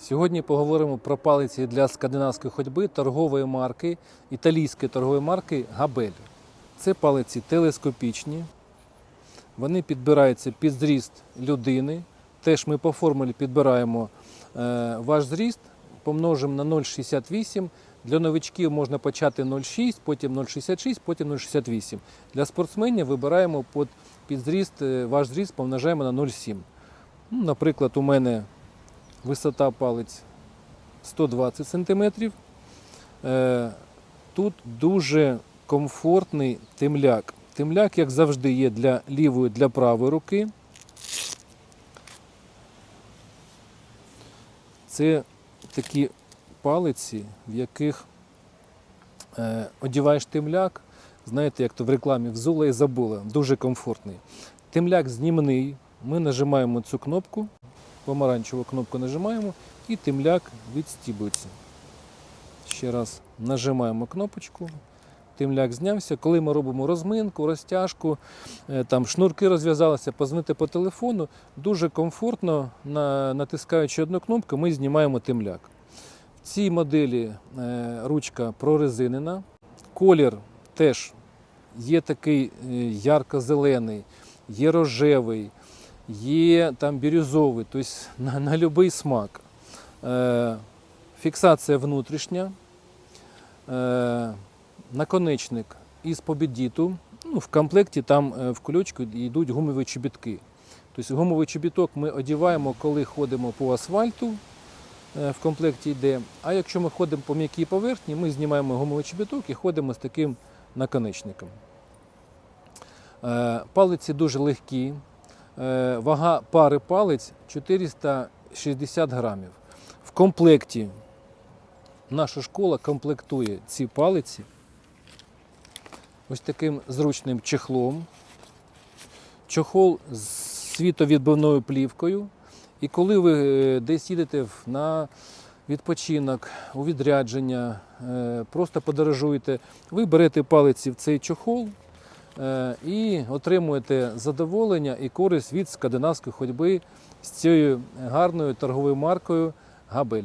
Сьогодні поговоримо про палиці для скандинавської ходьби торгової марки, італійської торгової марки Габель. Це палиці телескопічні, вони підбираються під зріст людини. Теж ми по формулі підбираємо е, ваш зріст, помножимо на 0,68. Для новичків можна почати 0,6, потім 0,66, потім 0,68. Для спортсменів вибираємо під, зріст, е, ваш зріст помножаємо на 0,7. Ну, наприклад, у мене висота палець 120 см. Е, Тут дуже комфортний темляк. Темляк, як завжди, є для лівої, для правої руки. Це такі палиці, в яких е, одіваєш темляк. Знаєте, як то в рекламі взула і забула. Дуже комфортний. Темляк знімний. Ми нажимаємо цю кнопку, помаранчеву кнопку нажимаємо і темляк відстібується. Ще раз нажимаємо кнопочку. Темляк знявся. Коли ми робимо розминку, розтяжку, е, там шнурки розв'язалися, позвонити по телефону, дуже комфортно, натискаючи одну кнопку, ми знімаємо темляк. В цій моделі е, ручка прорезинена. Колір теж є такий е, ярко-зелений, є рожевий, є там бірюзовий, тобто на, на будь-який смак. Е, фіксація внутрішня, е, наконечник із побідіту. Ну, в комплекті там е, в кульочку йдуть гумові чобітки. Тобто гумовий чобіток ми одіваємо, коли ходимо по асфальту, е, в комплекті йде. А якщо ми ходимо по м'якій поверхні, ми знімаємо гумовий чобіток і ходимо з таким наконечником. Е, Палиці дуже легкі. Е, Вага пари палець 460 грамів. В комплекті наша школа комплектує ці палиці ось таким зручним чехлом. Чохол з світовідбивною плівкою. І коли ви е, десь їдете на відпочинок, у відрядження, е, просто подорожуєте, ви берете палиці в цей чохол і отримуєте задоволення і користь від скандинавської ходьби з цією гарною торговою маркою Габель.